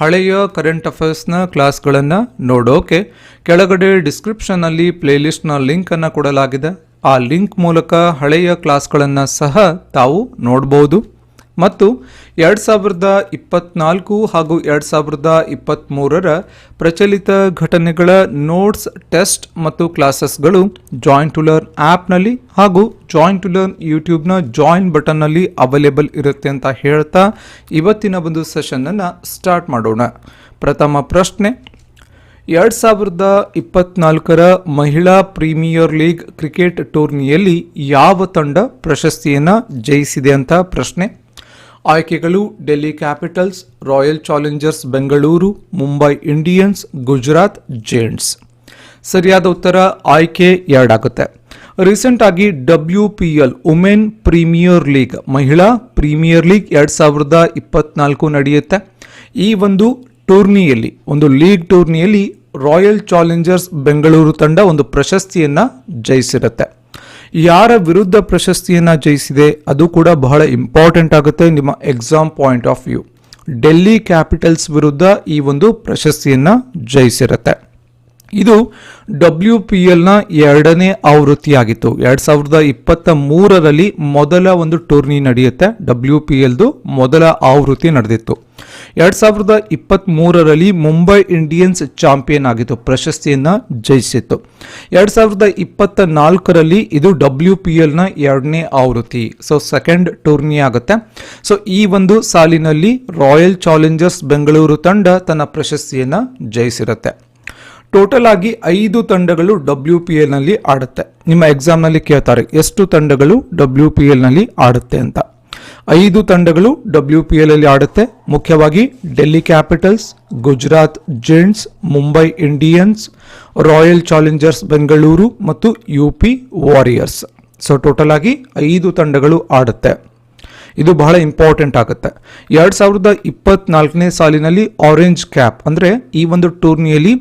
ಹಳೆಯ ಕರೆಂಟ್ ಅಫೇರ್ಸ್ನ ಕ್ಲಾಸ್ಗಳನ್ನು ನೋಡೋಕೆ ಕೆಳಗಡೆ ಡಿಸ್ಕ್ರಿಪ್ಷನ್ನಲ್ಲಿ ಪ್ಲೇಲಿಸ್ಟ್ನ ಲಿಂಕನ್ನು ಕೊಡಲಾಗಿದೆ. ಆ ಲಿಂಕ್ ಮೂಲಕ ಹಳೆಯ ಕ್ಲಾಸ್ಗಳನ್ನು ಸಹ ತಾವು ನೋಡ್ಬೋದು. ಮತ್ತು ಎರಡು ಸಾವಿರದ ಇಪ್ಪತ್ನಾಲ್ಕು ಹಾಗೂ ಎರಡು ಸಾವಿರದ ಇಪ್ಪತ್ತ್ಮೂರರ ಪ್ರಚಲಿತ ಘಟನೆಗಳ ನೋಟ್ಸ್, ಟೆಸ್ಟ್ ಮತ್ತು ಕ್ಲಾಸಸ್ಗಳು ಜಾಯಿಂಟ್ ಟು ಲರ್ನ್ ಆ್ಯಪ್ನಲ್ಲಿ ಹಾಗೂ ಜಾಯಿಂಟ್ ಟು ಲರ್ನ್ ಯೂಟ್ಯೂಬ್ನ ಜಾಯಿನ್ ಬಟನ್ನಲ್ಲಿ ಅವೈಲೇಬಲ್ ಇರುತ್ತೆ ಅಂತ ಹೇಳ್ತಾ ಇವತ್ತಿನ ಒಂದು ಸೆಷನನ್ನು ಸ್ಟಾರ್ಟ್ ಮಾಡೋಣ. ಪ್ರಥಮ ಪ್ರಶ್ನೆ, ಎರಡು ಸಾವಿರದ ಇಪ್ಪತ್ನಾಲ್ಕರ ಮಹಿಳಾ ಪ್ರೀಮಿಯರ್ ಲೀಗ್ ಕ್ರಿಕೆಟ್ ಟೂರ್ನಿಯಲ್ಲಿ ಯಾವ ತಂಡ ಪ್ರಶಸ್ತಿಯನ್ನು ಜಯಿಸಿದೆ ಅಂತ ಪ್ರಶ್ನೆ. ಆಯ್ಕೆಗಳು Delhi capitals, royal challengers, Bengaluru, Mumbai Indians, Gujarat giants ಸರಿಯಾದ ಉತ್ತರ ಆಯ್ಕೆ ಎರಡಾಗುತ್ತೆ. ರೀಸೆಂಟ್ ಆಗಿ W P L women premier league ಮಹಿಳಾ ಪ್ರೀಮಿಯರ್ ಲೀಗ್ ಎರಡು ಸಾವಿರದ ಇಪ್ಪತ್ನಾಲ್ಕು ನಡೆಯುತ್ತೆ. ಈ ಒಂದು ಟೂರ್ನಿಯಲ್ಲಿ, ಒಂದು ಲೀಗ್ ಟೂರ್ನಿಯಲ್ಲಿ ರಾಯಲ್ ಚಾಲೆಂಜರ್ಸ್ ಬೆಂಗಳೂರು ತಂಡ ಒಂದು ಪ್ರಶಸ್ತಿಯನ್ನು ಜಯಿಸಿರುತ್ತೆ. ಯಾರ ವಿರುದ್ಧ ಪ್ರಶಸ್ತಿಯನ್ನು ಜಯಿಸಿದೆ, ಅದು ಕೂಡ ಬಹಳ ಇಂಪಾರ್ಟೆಂಟ್ ಆಗುತ್ತೆ ನಿಮ್ಮ exam point of view Delhi capitals ವಿರುದ್ಧ ಈ ಒಂದು ಪ್ರಶಸ್ತಿಯನ್ನು ಜಯಿಸಿರುತ್ತೆ. ಇದು ಡಬ್ಲ್ಯೂ ಪಿ ಎಲ್ನ ಎರಡನೇ ಆವೃತ್ತಿಯಾಗಿತ್ತು. ಎರಡು ಸಾವಿರದ ಇಪ್ಪತ್ತ ಮೂರರಲ್ಲಿ ಮೊದಲ ಒಂದು ಟೂರ್ನಿ ನಡೆಯುತ್ತೆ. ಡಬ್ಲ್ಯೂ ಪಿ ಎಲ್ದು ಮೊದಲ ಆವೃತ್ತಿ ನಡೆದಿತ್ತು. ಎರಡು ಸಾವಿರದ ಇಪ್ಪತ್ತ್ ಮೂರರಲ್ಲಿ ಮುಂಬೈ ಇಂಡಿಯನ್ಸ್ ಚಾಂಪಿಯನ್ ಆಗಿತ್ತು. ಪ್ರಶಸ್ತಿಯನ್ನು ಜಯಿಸಿತ್ತು. ಎರಡು ಸಾವಿರದ ಇಪ್ಪತ್ತ ನಾಲ್ಕರಲ್ಲಿ ಇದು ಡಬ್ಲ್ಯೂ ಪಿ ಎಲ್ನ ಎರಡನೇ ಆವೃತ್ತಿ. ಸೊ ಸೆಕೆಂಡ್ ಟೂರ್ನಿ ಆಗುತ್ತೆ. ಸೊ ಈ ಒಂದು ಸಾಲಿನಲ್ಲಿ ರಾಯಲ್ ಚಾಲೆಂಜರ್ಸ್ ಬೆಂಗಳೂರು ತಂಡ ತನ್ನ ಪ್ರಶಸ್ತಿಯನ್ನು ಜಯಿಸಿರುತ್ತೆ. ಟೋಟಲ್ ಆಗಿ ಐದು ತಂಡಗಳು ಡಬ್ಲ್ಯೂ ಪಿ ಎಲ್ನಲ್ಲಿ ಆಡುತ್ತೆ. ನಿಮ್ಮ ಎಕ್ಸಾಮ್ನಲ್ಲಿ ಕೇಳ್ತಾರೆ, ಎಷ್ಟು ತಂಡಗಳು ಡಬ್ಲ್ಯೂ ಪಿ ಎಲ್ನಲ್ಲಿ ಆಡುತ್ತೆ ಅಂತ. ಐದು ತಂಡಗಳು ಡಬ್ಲ್ಯೂ ಪಿ ಎಲ್ ಅಲ್ಲಿ ಆಡುತ್ತೆ. ಮುಖ್ಯವಾಗಿ Delhi capitals Gujarat giants Mumbai Indians royal challengers Bengaluru ಮತ್ತು U P warriors so total ಆಗಿ ಐದು ತಂಡಗಳು ಆಡುತ್ತೆ. ಇದು ಬಹಳ ಇಂಪಾರ್ಟೆಂಟ್ ಆಗುತ್ತೆ. ಎರಡು ಸಾವಿರದ ಇಪ್ಪತ್ನಾಲ್ಕನೇ ಸಾಲಿನಲ್ಲಿ ಆರೆಂಜ್ ಕ್ಯಾಪ್ ಅಂದರೆ ಈ ಒಂದು ಟೂರ್ನಿಯಲ್ಲಿ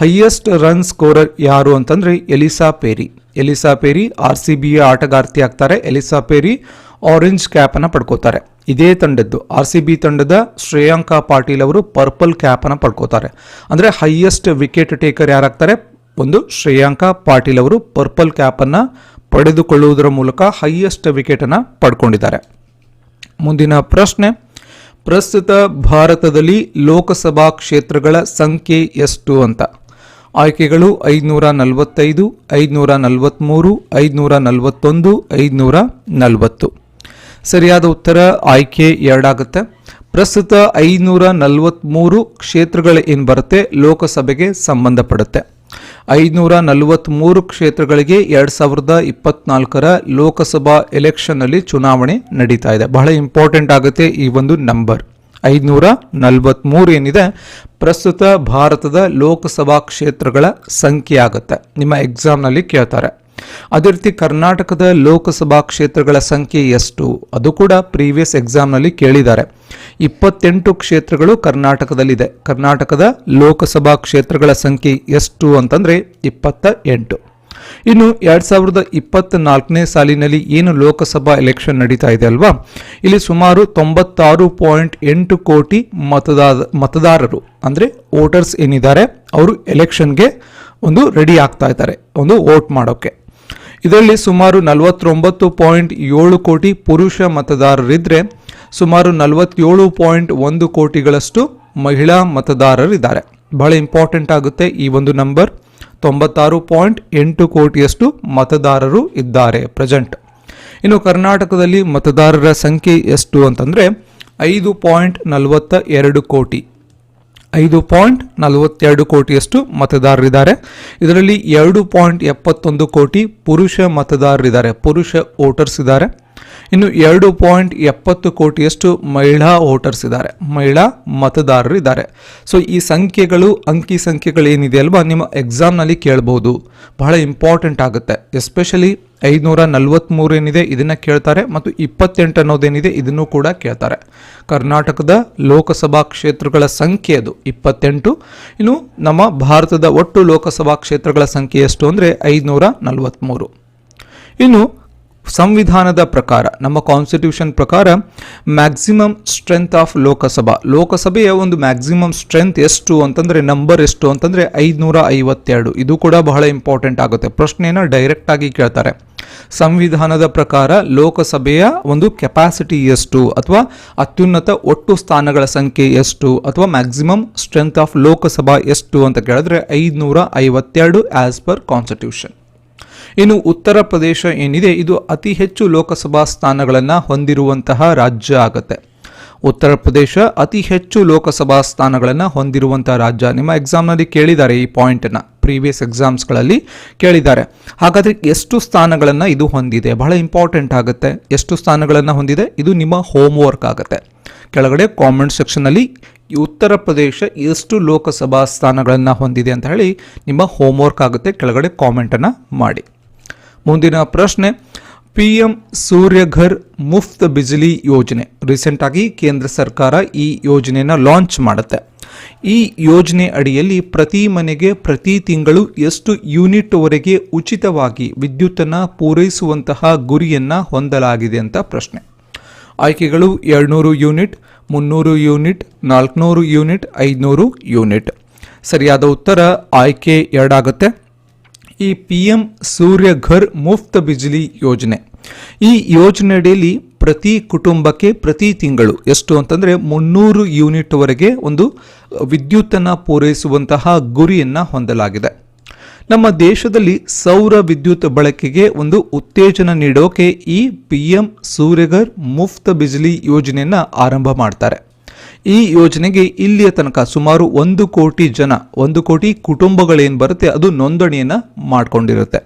ಹೈಯೆಸ್ಟ್ ರನ್ ಸ್ಕೋರರ್ ಯಾರು ಅಂತಂದರೆ Ellyse Perry. Ellyse Perry R C ಬಿಯ ಆಟಗಾರ್ತಿ ಆಗ್ತಾರೆ. ಎಲಿಸಾ ಪೇರಿ ಆರೆಂಜ್ ಕ್ಯಾಪನ್ನು ಪಡ್ಕೋತಾರೆ. ಇದೇ ತಂಡದ್ದು. ಆರ್ ಸಿ ಬಿ ತಂಡದ ಶ್ರೇಯಾಂಕಾ ಪಾಟೀಲ್ ಅವರು ಪರ್ಪಲ್ ಕ್ಯಾಪನ್ನು ಪಡ್ಕೋತಾರೆ. ಅಂದರೆ ಹೈಯೆಸ್ಟ್ ವಿಕೆಟ್ ಟೇಕರ್ ಯಾರಾಗ್ತಾರೆ? ಒಂದು ಶ್ರೇಯಾಂಕಾ ಪಾಟೀಲ್ ಅವರು ಪರ್ಪಲ್ ಕ್ಯಾಪನ್ನು ಪಡೆದುಕೊಳ್ಳುವುದರ ಮೂಲಕ ಹೈಯೆಸ್ಟ್ ವಿಕೆಟನ್ನು ಪಡ್ಕೊಂಡಿದ್ದಾರೆ. ಮುಂದಿನ ಪ್ರಶ್ನೆ. ಪ್ರಸ್ತುತ ಭಾರತದಲ್ಲಿ ಲೋಕಸಭಾ ಕ್ಷೇತ್ರಗಳ ಸಂಖ್ಯೆ ಎಷ್ಟು ಅಂತ. ಆಯ್ಕೆಗಳು ಐದುನೂರ ನಲವತ್ತೈದು ಐದುನೂರ ನಲವತ್ತ್ಮೂರು ಐದುನೂರ ನಲವತ್ತೊಂದು ಐದುನೂರ ನಲವತ್ತು. ಸರಿಯಾದ ಉತ್ತರ ಆಯ್ಕೆ ಎರಡಾಗುತ್ತೆ. ಪ್ರಸ್ತುತ ಐನೂರ ನಲವತ್ತ್ಮೂರು ಕ್ಷೇತ್ರಗಳು ಏನು ಬರುತ್ತೆ? ಲೋಕಸಭೆಗೆ ಸಂಬಂಧಪಡುತ್ತೆ. ಐನೂರ ನಲವತ್ತ್ಮೂರು ಕ್ಷೇತ್ರಗಳಿಗೆ ಎರಡು ಸಾವಿರದ ಇಪ್ಪತ್ನಾಲ್ಕರ ಲೋಕಸಭಾ ಎಲೆಕ್ಷನ್ನಲ್ಲಿ ಚುನಾವಣೆ ನಡೀತಾ ಇದೆ. ಬಹಳ ಇಂಪಾರ್ಟೆಂಟ್ ಆಗುತ್ತೆ ಈ ಒಂದು ನಂಬರ್. ಐನೂರ ನಲವತ್ತ್ಮೂರು ಏನಿದೆ, ಪ್ರಸ್ತುತ ಭಾರತದ ಲೋಕಸಭಾ ಕ್ಷೇತ್ರಗಳ ಸಂಖ್ಯೆ ಆಗುತ್ತೆ. ನಿಮ್ಮ ಎಕ್ಸಾಮ್ನಲ್ಲಿ ಕೇಳ್ತಾರೆ. ಅದೇ ರೀತಿ ಕರ್ನಾಟಕದ ಲೋಕಸಭಾ ಕ್ಷೇತ್ರಗಳ ಸಂಖ್ಯೆ ಎಷ್ಟು? ಅದು ಕೂಡ ಪ್ರೀವಿಯಸ್ ಎಕ್ಸಾಮ್ನಲ್ಲಿ ಕೇಳಿದ್ದಾರೆ. ಇಪ್ಪತ್ತೆಂಟು ಕ್ಷೇತ್ರಗಳು ಕರ್ನಾಟಕದಲ್ಲಿದೆ. ಕರ್ನಾಟಕದ ಲೋಕಸಭಾ ಕ್ಷೇತ್ರಗಳ ಸಂಖ್ಯೆ ಎಷ್ಟು ಅಂತಂದರೆ ಇಪ್ಪತ್ತ ಎಂಟು. ಇನ್ನು ಎರಡ್ ಸಾವಿರದ ಇಪ್ಪತ್ತ ನಾಲ್ಕನೇ ಸಾಲಿನಲ್ಲಿ ಏನು ಲೋಕಸಭಾ ಎಲೆಕ್ಷನ್ ನಡೀತಾ ಇದೆ ಅಲ್ವಾ? ಇಲ್ಲಿ ಸುಮಾರು ತೊಂಬತ್ತಾರು ಪಾಯಿಂಟ್ ಎಂಟು ಕೋಟಿ ಮತದಾರ ಮತದಾರರು ಅಂದರೆ ವೋಟರ್ಸ್ ಏನಿದ್ದಾರೆ, ಅವರು ಎಲೆಕ್ಷನ್ಗೆ ಒಂದು ರೆಡಿ ಆಗ್ತಾ ಇದ್ದಾರೆ, ಒಂದು ವೋಟ್ ಮಾಡೋಕ್ಕೆ. ಇದರಲ್ಲಿ ಸುಮಾರು ನಲವತ್ತೊಂಬತ್ತು ಪಾಯಿಂಟ್ ಏಳು ಕೋಟಿ ಪುರುಷ ಮತದಾರರಿದ್ದರೆ ಸುಮಾರು ನಲವತ್ತೇಳು ಪಾಯಿಂಟ್ ಒಂದು ಕೋಟಿಗಳಷ್ಟು ಮಹಿಳಾ ಮತದಾರರಿದ್ದಾರೆ. ಬಹಳ ಇಂಪಾರ್ಟೆಂಟ್ ಆಗುತ್ತೆ ಈ ಒಂದು ನಂಬರ್. ತೊಂಬತ್ತಾರು ಪಾಯಿಂಟ್ ಎಂಟು ಕೋಟಿಯಷ್ಟು ಮತದಾರರು ಇದ್ದಾರೆ ಪ್ರೆಸೆಂಟ್. ಇನ್ನು ಕರ್ನಾಟಕದಲ್ಲಿ ಮತದಾರರ ಸಂಖ್ಯೆ ಎಷ್ಟು ಅಂತಂದರೆ ಐದು ಪಾಯಿಂಟ್ ನಲವತ್ತ ಎರಡು ಕೋಟಿ. ಐದು ಪಾಯಿಂಟ್ ನಲವತ್ತೆರಡು ಕೋಟಿಯಷ್ಟು ಮತದಾರರಿದ್ದಾರೆ. ಇದರಲ್ಲಿ ಎರಡು ಪಾಯಿಂಟ್ ಎಪ್ಪತ್ತೊಂದು ಕೋಟಿ ಪುರುಷ ಮತದಾರರಿದ್ದಾರೆ. ಪುರುಷ ವೋಟರ್ಸ್ ಇದ್ದಾರೆ. ಇನ್ನು ಎರಡು ಪಾಯಿಂಟ್ ಎಪ್ಪತ್ತು ಕೋಟಿಯಷ್ಟು ಮಹಿಳಾ ವೋಟರ್ಸ್ ಇದ್ದಾರೆ. ಮಹಿಳಾ ಮತದಾರರು ಇದ್ದಾರೆ. ಸೊ ಈ ಸಂಖ್ಯೆಗಳು, ಅಂಕಿ ಸಂಖ್ಯೆಗಳು ಏನಿದೆ ಅಲ್ವಾ? ನಿಮ್ಮ ಎಕ್ಸಾಮ್ನಲ್ಲಿ ಕೇಳಬಹುದು ಬಹಳ ಇಂಪಾರ್ಟೆಂಟ್ ಆಗುತ್ತೆ. ಎಸ್ಪೆಷಲಿ ಐದುನೂರ ನಲ್ವತ್ತ್ಮೂರು ಏನಿದೆ, ಇದನ್ನು ಕೇಳ್ತಾರೆ. ಮತ್ತು ಇಪ್ಪತ್ತೆಂಟು ಅನ್ನೋದೇನಿದೆ ಇದನ್ನು ಕೂಡ ಕೇಳ್ತಾರೆ. ಕರ್ನಾಟಕದ ಲೋಕಸಭಾ ಕ್ಷೇತ್ರಗಳ ಸಂಖ್ಯೆ ಅದು, ಇಪ್ಪತ್ತೆಂಟು. ಇನ್ನು ನಮ್ಮ ಭಾರತದ ಒಟ್ಟು ಲೋಕಸಭಾ ಕ್ಷೇತ್ರಗಳ ಸಂಖ್ಯೆ ಎಷ್ಟು ಅಂದರೆ ಐದುನೂರ ನಲವತ್ತ್ಮೂರು ಇನ್ನು ಸಂವಿಧಾನದ ಪ್ರಕಾರ, ನಮ್ಮ ಕಾನ್ಸ್ಟಿಟ್ಯೂಷನ್ ಪ್ರಕಾರ ಮ್ಯಾಕ್ಸಿಮಮ್ ಸ್ಟ್ರೆಂತ್ ಆಫ್ ಲೋಕಸಭಾ. ಲೋಕಸಭೆಯ ಒಂದು ಮ್ಯಾಕ್ಸಿಮಮ್ ಸ್ಟ್ರೆಂತ್ ಎಷ್ಟು ಅಂತಂದರೆ ನಂಬರ್ ಎಷ್ಟು ಅಂತಂದರೆ ಐದುನೂರ ಐವತ್ತೆರಡು ಇದು ಕೂಡ ಬಹಳ ಇಂಪಾರ್ಟೆಂಟ್ ಆಗುತ್ತೆ. ಪ್ರಶ್ನೆಯನ್ನು ಡೈರೆಕ್ಟ್ ಆಗಿ ಕೇಳ್ತಾರೆ. ಸಂವಿಧಾನದ ಪ್ರಕಾರ ಲೋಕಸಭೆಯ ಒಂದು ಕೆಪಾಸಿಟಿ ಎಷ್ಟು ಅಥವಾ ಅತ್ಯುನ್ನತ ಒಟ್ಟು ಸ್ಥಾನಗಳ ಸಂಖ್ಯೆ ಎಷ್ಟು ಅಥವಾ ಮ್ಯಾಕ್ಸಿಮಮ್ ಸ್ಟ್ರೆಂತ್ ಆಫ್ ಲೋಕಸಭಾ ಎಷ್ಟು ಅಂತ ಕೇಳಿದ್ರೆ ಐದುನೂರ ಐವತ್ತೆರಡು ಆಸ್ ಪರ್ ಕಾನ್ಸ್ಟಿಟ್ಯೂಷನ್ ಇನ್ನು ಉತ್ತರ ಪ್ರದೇಶ ಏನಿದೆ, ಇದು ಅತಿ ಹೆಚ್ಚು ಲೋಕಸಭಾ ಸ್ಥಾನಗಳನ್ನು ಹೊಂದಿರುವಂತಹ ರಾಜ್ಯ ಆಗುತ್ತೆ. ಉತ್ತರ ಪ್ರದೇಶ ಅತಿ ಹೆಚ್ಚು ಲೋಕಸಭಾ ಸ್ಥಾನಗಳನ್ನು ಹೊಂದಿರುವಂತಹ ರಾಜ್ಯ. ನಿಮ್ಮ ಎಕ್ಸಾಮ್ನಲ್ಲಿ ಕೇಳಿದ್ದಾರೆ ಈ ಪಾಯಿಂಟನ್ನು ಪ್ರೀವಿಯಸ್ ಎಕ್ಸಾಮ್ಸ್ಗಳಲ್ಲಿ ಕೇಳಿದ್ದಾರೆ. ಹಾಗಾದರೆ ಎಷ್ಟು ಸ್ಥಾನಗಳನ್ನು ಇದು ಹೊಂದಿದೆ? ಬಹಳ ಇಂಪಾರ್ಟೆಂಟ್ ಆಗುತ್ತೆ. ಎಷ್ಟು ಸ್ಥಾನಗಳನ್ನು ಹೊಂದಿದೆ? ಇದು ನಿಮ್ಮ ಹೋಮ್ ವರ್ಕ್ ಆಗುತ್ತೆ. ಕೆಳಗಡೆ ಕಾಮೆಂಟ್ ಸೆಕ್ಷನಲ್ಲಿ ಉತ್ತರ ಪ್ರದೇಶ ಎಷ್ಟು ಲೋಕಸಭಾ ಸ್ಥಾನಗಳನ್ನು ಹೊಂದಿದೆ ಅಂತ ಹೇಳಿ ನಿಮ್ಮ ಹೋಮ್ವರ್ಕ್ ಆಗುತ್ತೆ. ಕೆಳಗಡೆ ಕಾಮೆಂಟನ್ನು ಮಾಡಿ. ಮುಂದಿನ ಪ್ರಶ್ನೆ, ಪಿಎಂ ಸೂರ್ಯಘರ್ ಮುಫ್ತ್ ಬಿಜ್ಲಿ ಯೋಜನೆ. ರೀಸೆಂಟ್ ಆಗಿ ಕೇಂದ್ರ ಸರ್ಕಾರ ಈ ಯೋಜನೆನ ಲಾಂಚ್ ಮಾಡುತ್ತೆ. ಈ ಯೋಜನೆ ಅಡಿಯಲ್ಲಿ ಪ್ರತಿ ಮನೆಗೆ ಪ್ರತಿ ತಿಂಗಳು ಎಷ್ಟು ಯೂನಿಟ್ವರೆಗೆ ಉಚಿತವಾಗಿ ವಿದ್ಯುತ್ತನ್ನು ಪೂರೈಸುವಂತಹ ಗುರಿಯನ್ನು ಹೊಂದಲಾಗಿದೆ ಅಂತ ಪ್ರಶ್ನೆ. ಆಯ್ಕೆಗಳು ಎರಡುನೂರು ಯೂನಿಟ್, ಮುನ್ನೂರು ಯೂನಿಟ್, ನಾಲ್ಕುನೂರು ಯೂನಿಟ್, ಐದುನೂರು ಯೂನಿಟ್. ಸರಿಯಾದ ಉತ್ತರ ಆಯ್ಕೆ ಎರಡಾಗುತ್ತೆ. ಈ ಪಿ ಎಂ ಸೂರ್ಯ ಘರ್ ಮುಫ್ತ ಬಿಜ್ಲಿ ಯೋಜನೆ. ಈ ಯೋಜನೆಯಡಿಯಲ್ಲಿ ಪ್ರತಿ ಕುಟುಂಬಕ್ಕೆ ಪ್ರತಿ ತಿಂಗಳು ಎಷ್ಟು ಅಂತಂದರೆ ಮುನ್ನೂರು ಯೂನಿಟ್ವರೆಗೆ ಒಂದು ವಿದ್ಯುತ್ತನ್ನು ಪೂರೈಸುವಂತಹ ಗುರಿಯನ್ನು ಹೊಂದಲಾಗಿದೆ. ನಮ್ಮ ದೇಶದಲ್ಲಿ ಸೌರ ವಿದ್ಯುತ್ ಬಳಕೆಗೆ ಒಂದು ಉತ್ತೇಜನ ನೀಡೋಕೆ ಈ ಪಿ ಎಂ ಸೂರ್ಯಘರ್ ಮುಫ್ತ ಬಿಜ್ಲಿ ಯೋಜನೆಯನ್ನು ಆರಂಭ ಮಾಡ್ತಾರೆ. ಈ ಯೋಜನೆಗೆ ಇಲ್ಲಿಯ ತನಕ ಸುಮಾರು ಒಂದು ಕೋಟಿ ಜನ, ಒಂದು ಕೋಟಿ ಕುಟುಂಬಗಳೇನು ಬರುತ್ತೆ, ಅದು ನೋಂದಣಿಯನ್ನು ಮಾಡಿಕೊಂಡಿರುತ್ತೆ.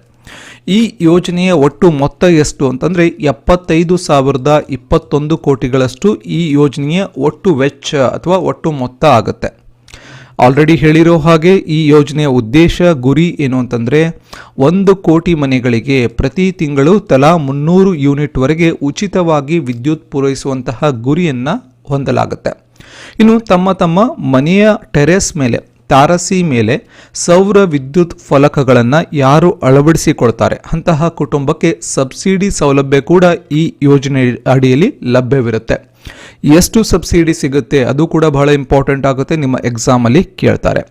ಈ ಯೋಜನೆಯ ಒಟ್ಟು ಮೊತ್ತ ಎಷ್ಟು ಅಂತಂದರೆ ಎಪ್ಪತ್ತೈದು ಸಾವಿರದ ಇಪ್ಪತ್ತೊಂದು ಕೋಟಿಗಳಷ್ಟು ಈ ಯೋಜನೆಯ ಒಟ್ಟು ವೆಚ್ಚ ಅಥವಾ ಒಟ್ಟು ಮೊತ್ತ ಆಗುತ್ತೆ. ಆಲ್ರೆಡಿ ಹೇಳಿರೋ ಹಾಗೆ ಈ ಯೋಜನೆಯ ಉದ್ದೇಶ, ಗುರಿ ಏನು ಅಂತಂದರೆ ಒಂದು ಕೋಟಿ ಮನೆಗಳಿಗೆ ಪ್ರತಿ ತಿಂಗಳು ತಲಾ ಮುನ್ನೂರು ಯೂನಿಟ್ವರೆಗೆ ಉಚಿತವಾಗಿ ವಿದ್ಯುತ್ ಪೂರೈಸುವಂತಹ ಗುರಿಯನ್ನು ಹೊಂದಲಾಗುತ್ತೆ. ಇನ್ನು ತಮ್ಮ ತಮ್ಮ ಮನೆಯ ಟೆರೆಸ್ ಮೇಲೆ, ತಾರಸಿ ಮೇಲೆ ಸೌರ ವಿದ್ಯುತ್ ಫಲಕಗಳನ್ನು ಯಾರು ಅಳವಡಿಸಿಕೊಳ್ತಾರೆ ಅಂತಹ ಕುಟುಂಬಕ್ಕೆ ಸಬ್ಸಿಡಿ ಸೌಲಭ್ಯ ಕೂಡ ಈ ಯೋಜನೆ ಅಡಿಯಲ್ಲಿ ಲಭ್ಯವಿರುತ್ತೆ. ಎಷ್ಟು ಸಬ್ಸಿಡಿ ಸಿಗುತ್ತೆ? ಅದು ಕೂಡ ಬಹಳ ಇಂಪಾರ್ಟೆಂಟ್ ಆಗುತ್ತೆ, ನಿಮ್ಮ ಎಕ್ಸಾಮಲ್ಲಿ ಕೇಳ್ತಾರೆ.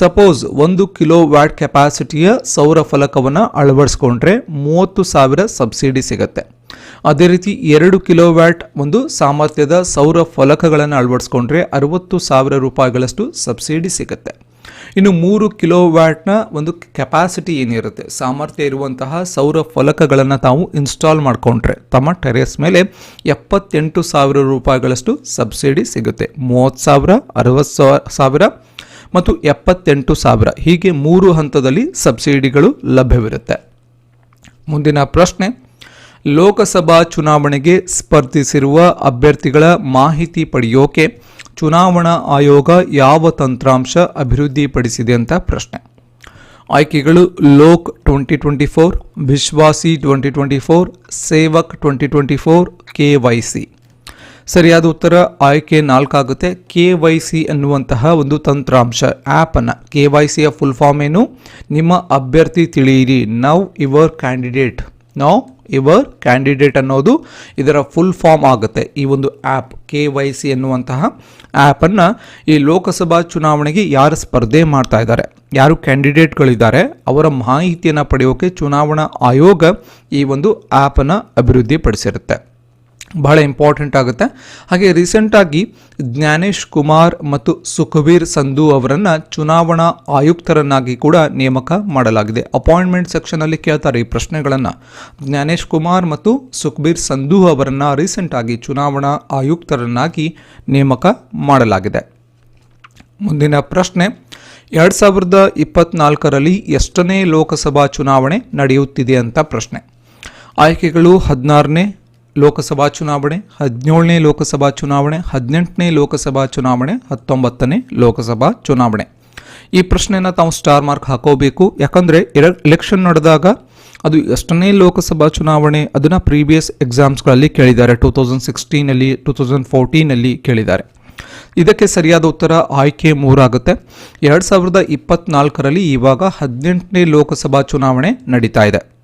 ಸಪೋಸ್ ಒಂದು ಕಿಲೋ ವ್ಯಾಟ್ ಕೆಪಾಸಿಟಿಯ ಸೌರ ಫಲಕವನ್ನು ಅಳವಡಿಸ್ಕೊಂಡ್ರೆ ಮೂವತ್ತು ಸಾವಿರ ಸಬ್ಸಿಡಿ ಸಿಗುತ್ತೆ. ಅದೇ ರೀತಿ ಎರಡು ಕಿಲೋ ವ್ಯಾಟ್ ಒಂದು ಸಾಮರ್ಥ್ಯದ ಸೌರ ಫಲಕಗಳನ್ನು ಅಳವಡಿಸ್ಕೊಂಡ್ರೆ ಅರವತ್ತು ಸಾವಿರ ರೂಪಾಯಿಗಳಷ್ಟು ಸಬ್ಸಿಡಿ ಸಿಗುತ್ತೆ. ಇನ್ನು ಮೂರು ಕಿಲೋ ವ್ಯಾಟ್ನ ಒಂದು ಕೆಪಾಸಿಟಿ ಏನಿರುತ್ತೆ? ಸಾಮರ್ಥ್ಯ ಇರುವಂತಹ ಸೌರ ಫಲಕಗಳನ್ನು ತಾವು ಇನ್ಸ್ಟಾಲ್ ಮಾಡಿಕೊಂಡ್ರೆ ತಮ್ಮ ಟೆರೇಸ್ ಮೇಲೆ ಎಪ್ಪತ್ತೆಂಟು ಸಾವಿರ ರೂಪಾಯಿಗಳಷ್ಟು ಸಬ್ಸಿಡಿ ಸಿಗುತ್ತೆ. ಮೂವತ್ತು ಸಾವಿರ, ಅರವತ್ತು ಸಾವಿರ ಮತ್ತು ಎಪ್ಪತ್ತೆಂಟು ಸಾವಿರ. ಹೀಗೆ ಮೂರು ಹಂತದಲ್ಲಿ ಸಬ್ಸಿಡಿಗಳು ಲಭ್ಯವಿರುತ್ತೆ. ಮುಂದಿನ ಪ್ರಶ್ನೆ ಲೋಕಸಭಾ ಚುನಾವಣೆಗೆ ಸ್ಪರ್ಧಿಸಿರುವ ಅಭ್ಯರ್ಥಿಗಳ ಮಾಹಿತಿ ಪಡೆಯೋಕೆ ಚುನಾವಣಾ ಆಯೋಗ ಯಾವ ತಂತ್ರಾಂಶ ಅಭಿವೃದ್ಧಿಪಡಿಸಿದೆ ಅಂತ ಪ್ರಶ್ನೆ. ಆಯ್ಕೆಗಳು Lok twenty twenty four, Vishwasi twenty twenty four, Sevak twenty twenty four, K Y C. ಸರಿಯಾದ ಉತ್ತರ ಆಯ್ಕೆ ನಾಲ್ಕಾಗುತ್ತೆ. ಕೆ ವೈ ಸಿ ಅನ್ನುವಂತಹ ಒಂದು ತಂತ್ರಾಂಶ ಆ್ಯಪನ್ನು ಕೆ ವೈ ಸಿಯ ಫುಲ್ ಫಾರ್ಮ್ ಏನು? ನಿಮ್ಮ ಅಭ್ಯರ್ಥಿ ತಿಳಿಯಿರಿ. Know your candidate know your candidate ಅನ್ನೋದು ಇದರ ಫುಲ್ ಫಾರ್ಮ್ ಆಗುತ್ತೆ. ಈ ಒಂದು ಆ್ಯಪ್ ಕೆ ವೈ ಸಿ ಎನ್ನುವಂತಹ ಆ್ಯಪನ್ನು ಈ ಲೋಕಸಭಾ ಚುನಾವಣೆಗೆ ಯಾರು ಸ್ಪರ್ಧೆ ಮಾಡ್ತಾ ಇದ್ದಾರೆ, ಯಾರು ಕ್ಯಾಂಡಿಡೇಟ್ಗಳಿದ್ದಾರೆ ಅವರ ಮಾಹಿತಿಯನ್ನು ಪಡೆಯೋಕೆ ಚುನಾವಣಾ ಆಯೋಗ ಈ ಒಂದು ಆ್ಯಪನ್ನು ಅಭಿವೃದ್ಧಿಪಡಿಸಿರುತ್ತೆ. ಬಹಳ ಇಂಪಾರ್ಟೆಂಟ್ ಆಗುತ್ತೆ. ಹಾಗೆ ರೀಸೆಂಟಾಗಿ ಜ್ಞಾನೇಶ್ ಕುಮಾರ್ ಮತ್ತು ಸುಖಬೀರ್ ಸಂಧು ಅವರನ್ನು ಚುನಾವಣಾ ಆಯುಕ್ತರನ್ನಾಗಿ ಕೂಡ ನೇಮಕ ಮಾಡಲಾಗಿದೆ. ಅಪಾಯಿಂಟ್ಮೆಂಟ್ ಸೆಕ್ಷನಲ್ಲಿ ಕೇಳ್ತಾರೆ ಈ ಪ್ರಶ್ನೆಗಳನ್ನು. ಜ್ಞಾನೇಶ್ ಕುಮಾರ್ ಮತ್ತು ಸುಖಬೀರ್ ಸಂಧು ಅವರನ್ನು ರೀಸೆಂಟಾಗಿ ಚುನಾವಣಾ ಆಯುಕ್ತರನ್ನಾಗಿ ನೇಮಕ ಮಾಡಲಾಗಿದೆ. ಮುಂದಿನ ಪ್ರಶ್ನೆ, ಎರಡು ಸಾವಿರದ ಇಪ್ಪತ್ನಾಲ್ಕರಲ್ಲಿ ಎಷ್ಟನೇ ಲೋಕಸಭಾ ಚುನಾವಣೆ ನಡೆಯುತ್ತಿದೆ ಅಂತ ಪ್ರಶ್ನೆ. ಆಯ್ಕೆಗಳು ಹದಿನಾರನೇ ಲೋಕಸಭಾ ಚುನಾವಣೆ, ಹದಿನೇಳನೇ ಲೋಕಸಭಾ ಚುನಾವಣೆ, ಹದಿನೆಂಟನೇ ಲೋಕಸಭಾ ಚುನಾವಣೆ, ಹತ್ತೊಂಬತ್ತನೇ ಲೋಕಸಭಾ ಚುನಾವಣೆ. ಈ ಪ್ರಶ್ನೆನ ತಾವು ಸ್ಟಾರ್ ಮಾರ್ಕ್ ಹಾಕೋಬೇಕು. ಯಾಕಂದರೆ ಎಲೆಕ್ಷನ್ ನಡೆದಾಗ ಅದು ಎಷ್ಟನೇ ಲೋಕಸಭಾ ಚುನಾವಣೆ ಅದನ್ನು ಪ್ರೀವಿಯಸ್ ಎಕ್ಸಾಮ್ಸ್ಗಳಲ್ಲಿ ಕೇಳಿದ್ದಾರೆ. ಟೂ ತೌಸಂಡ್ ಸಿಕ್ಸ್ಟೀನಲ್ಲಿ ಟೂ ತೌಸಂಡ್ ಫೋರ್ಟೀನಲ್ಲಿ ಕೇಳಿದ್ದಾರೆ. ಇದಕ್ಕೆ ಸರಿಯಾದ ಉತ್ತರ ಆಯ್ಕೆ ಮೂರಾಗುತ್ತೆ. ಎರಡು ಸಾವಿರದ ಇಪ್ಪತ್ನಾಲ್ಕರಲ್ಲಿ ಇವಾಗ ಹದಿನೆಂಟನೇ ಲೋಕಸಭಾ ಚುನಾವಣೆ ನಡೀತಾ ಇದೆ.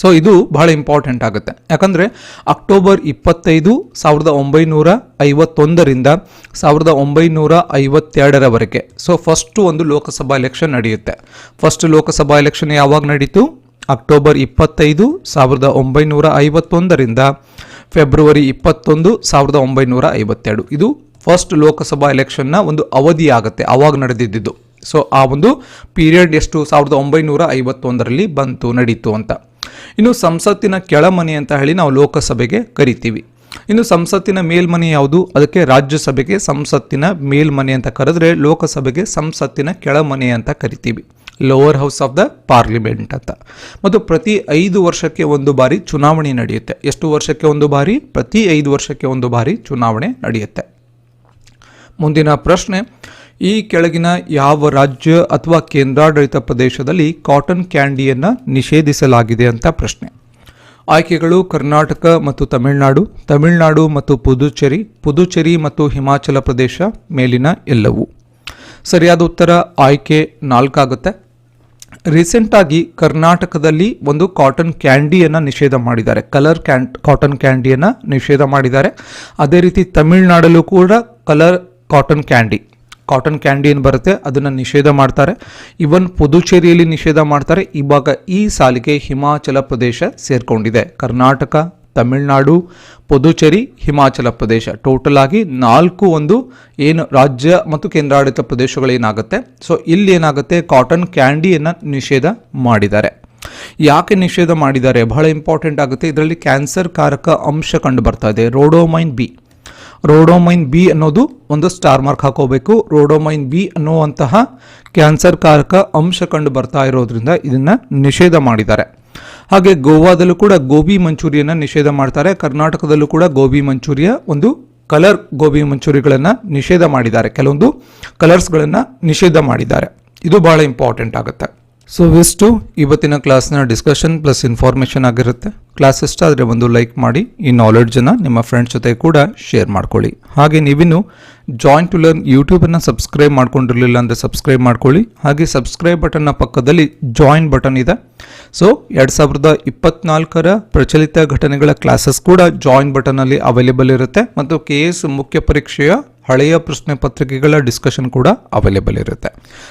ಸೊ ಇದು ಬಹಳ ಇಂಪಾರ್ಟೆಂಟ್ ಆಗುತ್ತೆ. ಯಾಕಂದರೆ ಅಕ್ಟೋಬರ್ ಇಪ್ಪತ್ತೈದು ಸಾವಿರದ ಒಂಬೈನೂರ ಐವತ್ತೊಂದರಿಂದ ಸಾವಿರದ ಒಂಬೈನೂರ ಐವತ್ತೆರಡರವರೆಗೆ. ಸೊ ಫಸ್ಟು ಒಂದು ಲೋಕಸಭಾ ಎಲೆಕ್ಷನ್ ನಡೆಯುತ್ತೆ. ಫಸ್ಟ್ ಲೋಕಸಭಾ ಎಲೆಕ್ಷನ್ ಯಾವಾಗ ನಡೀತು? ಅಕ್ಟೋಬರ್ ಇಪ್ಪತ್ತೈದು ಸಾವಿರದ ಒಂಬೈನೂರ ಐವತ್ತೊಂದರಿಂದ ಫೆಬ್ರವರಿ ಇಪ್ಪತ್ತೊಂದು ಸಾವಿರದ ಒಂಬೈನೂರ ಐವತ್ತೆರಡು. ಇದು ಫಸ್ಟ್ ಲೋಕಸಭಾ ಎಲೆಕ್ಷನ್ನ ಒಂದು ಅವಧಿ ಆಗುತ್ತೆ ಆವಾಗ ನಡೆದಿದ್ದು ಸೊ ಆ ಒಂದು ಪೀರಿಯಡ್ ಎಷ್ಟು ಸಾವಿರದ ಒಂಬೈನೂರ ಐವತ್ತೊಂದರಲ್ಲಿ ಬಂತು, ನಡೀತು ಅಂತ. ಇನ್ನು ಸಂಸತ್ತಿನ ಕೆಳಮನೆ ಅಂತ ಹೇಳಿ ನಾವು ಲೋಕಸಭೆಗೆ ಕರಿತೀವಿ. ಇನ್ನು ಸಂಸತ್ತಿನ ಮೇಲ್ಮನೆ ಯಾವುದು? ಅದಕ್ಕೆ ರಾಜ್ಯಸಭೆಗೆ ಸಂಸತ್ತಿನ ಮೇಲ್ಮನೆ ಅಂತ ಕರೆದ್ರೆ ಲೋಕಸಭೆಗೆ ಸಂಸತ್ತಿನ ಕೆಳಮನೆ ಅಂತ ಕರಿತೀವಿ. Lower house of the parliament ಅಂತ. ಮತ್ತು ಪ್ರತಿ ಐದು ವರ್ಷಕ್ಕೆ ಒಂದು ಬಾರಿ ಚುನಾವಣೆ ನಡೆಯುತ್ತೆ. ಎಷ್ಟು ವರ್ಷಕ್ಕೆ ಒಂದು ಬಾರಿ? ಪ್ರತಿ ಐದು ವರ್ಷಕ್ಕೆ ಒಂದು ಬಾರಿ ಚುನಾವಣೆ ನಡೆಯುತ್ತೆ. ಮುಂದಿನ ಪ್ರಶ್ನೆ, ಈ ಕೆಳಗಿನ ಯಾವ ರಾಜ್ಯ ಅಥವಾ ಕೇಂದ್ರಾಡಳಿತ ಪ್ರದೇಶದಲ್ಲಿ ಕಾಟನ್ ಕ್ಯಾಂಡಿಯನ್ನು ನಿಷೇಧಿಸಲಾಗಿದೆ ಅಂತ ಪ್ರಶ್ನೆ. ಆಯ್ಕೆಗಳು ಕರ್ನಾಟಕ ಮತ್ತು ತಮಿಳುನಾಡು ತಮಿಳುನಾಡು ಮತ್ತು ಪುದುಚೇರಿ ಪುದುಚೇರಿ ಮತ್ತು ಹಿಮಾಚಲ ಪ್ರದೇಶ ಮೇಲಿನ ಎಲ್ಲವೂ. ಸರಿಯಾದ ಉತ್ತರ ಆಯ್ಕೆ ನಾಲ್ಕಾಗುತ್ತೆ. ರೀಸೆಂಟಾಗಿ ಕರ್ನಾಟಕದಲ್ಲಿ ಒಂದು ಕಾಟನ್ ಕ್ಯಾಂಡಿಯನ್ನು ನಿಷೇಧ ಮಾಡಿದ್ದಾರೆ. ಕಲರ್ ಕ್ಯಾನ್ ಕಾಟನ್ ಕ್ಯಾಂಡಿಯನ್ನು ನಿಷೇಧ ಮಾಡಿದ್ದಾರೆ. ಅದೇ ರೀತಿ ತಮಿಳುನಾಡಲ್ಲೂ ಕೂಡ colour cotton candy cotton candy ಏನು ಬರುತ್ತೆ? ಅದನ್ನು ನಿಷೇಧ ಮಾಡ್ತಾರೆ. ಇವನ್ ಪುದುಚೇರಿಯಲ್ಲಿ ನಿಷೇಧ ಮಾಡ್ತಾರೆ. ಇವಾಗ ಈ ಸಾಲಿಗೆ ಹಿಮಾಚಲ ಪ್ರದೇಶ ಸೇರಿಕೊಂಡಿದೆ. ಕರ್ನಾಟಕ, ತಮಿಳುನಾಡು, ಪುದುಚೇರಿ, ಹಿಮಾಚಲ ಪ್ರದೇಶ. ಟೋಟಲ್ ಆಗಿ ನಾಲ್ಕು ಒಂದು ಏನು ರಾಜ್ಯ ಮತ್ತು ಕೇಂದ್ರಾಡಳಿತ ಪ್ರದೇಶಗಳೇನಾಗುತ್ತೆ ಸೊ ಇಲ್ಲಿ ಏನಾಗುತ್ತೆ? ಕಾಟನ್ ಕ್ಯಾಂಡಿಯನ್ನು ನಿಷೇಧ ಮಾಡಿದ್ದಾರೆ. ಯಾಕೆ ನಿಷೇಧ ಮಾಡಿದ್ದಾರೆ? ಬಹಳ ಇಂಪಾರ್ಟೆಂಟ್ ಆಗುತ್ತೆ. ಇದರಲ್ಲಿ ಕ್ಯಾನ್ಸರ್ ಕಾರಕ ಅಂಶ ಕಂಡು ಬರ್ತಾ ಇದೆ. ರೋಡೋಮೈನ್ ಬಿ ರೋಡೋಮೈನ್ ಬಿ ಅನ್ನೋದು ಒಂದು ಸ್ಟಾರ್ ಮಾರ್ಕ್ ಹಾಕೋಬೇಕು. ರೋಡೋಮೈನ್ ಬಿ ಅನ್ನುವಂತಹ ಕ್ಯಾನ್ಸರ್ ಕಾರಕ ಅಂಶ ಕಂಡು ಬರ್ತಾ ಇರೋದ್ರಿಂದ ಇದನ್ನ ನಿಷೇಧ ಮಾಡಿದ್ದಾರೆ. ಹಾಗೆ ಗೋವಾದಲ್ಲೂ ಕೂಡ ಗೋಬಿ ಮಂಚೂರಿಯನ್ನು ನಿಷೇಧ ಮಾಡ್ತಾರೆ. ಕರ್ನಾಟಕದಲ್ಲೂ ಕೂಡ ಗೋಬಿ ಮಂಚೂರಿಯ ಒಂದು ಕಲರ್ ಗೋಬಿ ಮಂಚೂರಿಗಳನ್ನು ನಿಷೇಧ ಮಾಡಿದ್ದಾರೆ. ಕೆಲವೊಂದು ಕಲರ್ಸ್ಗಳನ್ನು ನಿಷೇಧ ಮಾಡಿದ್ದಾರೆ. ಇದು ಬಹಳ ಇಂಪಾರ್ಟೆಂಟ್ ಆಗುತ್ತೆ. ಸೊ ವಿಸ್ಟು ಇವತ್ತಿನ ಕ್ಲಾಸ್ನ ಡಿಸ್ಕಷನ್ ಪ್ಲಸ್ ಇನ್ಫಾರ್ಮೇಷನ್ ಆಗಿರುತ್ತೆ. ಕ್ಲಾಸ್ ಇಷ್ಟ ಆದರೆ ಒಂದು ಲೈಕ್ ಮಾಡಿ, ಈ ನಾಲೆಡ್ಜನ್ನು ನಿಮ್ಮ ಫ್ರೆಂಡ್ಸ್ ಜೊತೆ ಕೂಡ ಶೇರ್ ಮಾಡ್ಕೊಳ್ಳಿ. ಹಾಗೆ ನೀವಿನ್ನು ಜಾಯಿಂಟ್ ಟು ಲರ್ನ್ ಯೂಟ್ಯೂಬನ್ನು ಸಬ್ಸ್ಕ್ರೈಬ್ ಮಾಡ್ಕೊಂಡಿರಲಿಲ್ಲ ಅಂದರೆ ಸಬ್ಸ್ಕ್ರೈಬ್ ಮಾಡ್ಕೊಳ್ಳಿ. ಹಾಗೆ ಸಬ್ಸ್ಕ್ರೈಬ್ ಬಟನ್ನ ಪಕ್ಕದಲ್ಲಿ ಜಾಯಿನ್ ಬಟನ್ ಇದೆ. ಸೊ ಎರಡು ಸಾವಿರದ ಇಪ್ಪತ್ನಾಲ್ಕರ ಪ್ರಚಲಿತ ಘಟನೆಗಳ ಕ್ಲಾಸಸ್ ಕೂಡ ಜಾಯಿನ್ ಬಟನಲ್ಲಿ ಅವೈಲೇಬಲ್ ಇರುತ್ತೆ. ಮತ್ತು ಕೆ ಎಸ್ ಮುಖ್ಯ ಪರೀಕ್ಷೆಯ ಹಳೆಯ ಪ್ರಶ್ನೆ ಪತ್ರಿಕೆಗಳ ಡಿಸ್ಕಷನ್ ಕೂಡ ಅವೈಲೇಬಲ್ ಇರುತ್ತೆ.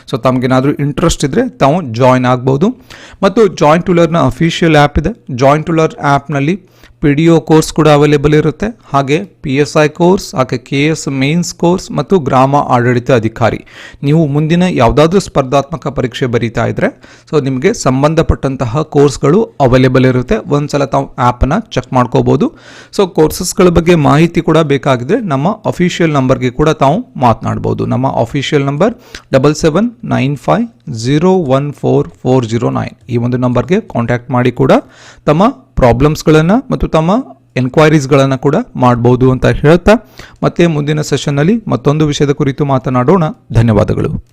ಸೊ ತಮಗೇನಾದರೂ ಇಂಟ್ರೆಸ್ಟ್ ಇದ್ದರೆ ತಾವು ಜಾಯಿನ್ ಆಗ್ಬೋದು. ಮತ್ತು joint to learn official app ಇದೆ ಜಾಯಿಂಟ್ ಟೂಲರ್ ಆ್ಯಪ್ನಲ್ಲಿ ಪಿ ಡಿ ಒ ಕೋರ್ಸ್ ಕೂಡ ಅವೈಲೇಬಲ್ ಇರುತ್ತೆ. ಹಾಗೆ ಪಿ ಎಸ್ ಐ ಕೋರ್ಸ್ ಹಾಗೆ ಕೆ ಎಸ್ ಮೇನ್ಸ್ ಕೋರ್ಸ್ ಮತ್ತು ಗ್ರಾಮ ಆಡಳಿತ ಅಧಿಕಾರಿ. ನೀವು ಮುಂದಿನ ಯಾವುದಾದ್ರೂ ಸ್ಪರ್ಧಾತ್ಮಕ ಪರೀಕ್ಷೆ ಬರೀತಾ ಇದ್ದರೆ ಸೊ ನಿಮಗೆ ಸಂಬಂಧಪಟ್ಟಂತಹ ಕೋರ್ಸ್ಗಳು ಅವೈಲೇಬಲ್ ಇರುತ್ತೆ. ಒಂದ್ಸಲ ತಾವು ಆ್ಯಪನ್ನು ಚೆಕ್ ಮಾಡ್ಕೋಬೋದು. ಸೊ ಕೋರ್ಸಸ್ಗಳ ಬಗ್ಗೆ ಮಾಹಿತಿ ಕೂಡ ಬೇಕಾಗಿದ್ರೆ ನಮ್ಮ ಅಫಿಷಿಯಲ್ ನಂಬರ್ಗೆ ಕೂಡ ತಾವು ಮಾತನಾಡ್ಬೋದು. ನಮ್ಮ official number double seven nine five zero one four four zero nine ಈ ಒಂದು ನಂಬರ್ಗೆ ಕಾಂಟ್ಯಾಕ್ಟ್ ಮಾಡಿ ಕೂಡ ತಮ್ಮ ಪ್ರಾಬ್ಲಮ್ಸ್ಗಳನ್ನು ಮತ್ತು ತಮ್ಮ ಎನ್ಕ್ವೈರೀಸ್ಗಳನ್ನು ಕೂಡ ಮಾಡ್ಬೋದು ಅಂತ ಹೇಳ್ತಾ ಮತ್ತೆ ಮುಂದಿನ ಸೆಷನ್ನಲ್ಲಿ ಮತ್ತೊಂದು ವಿಷಯದ ಕುರಿತು ಮಾತನಾಡೋಣ. ಧನ್ಯವಾದಗಳು.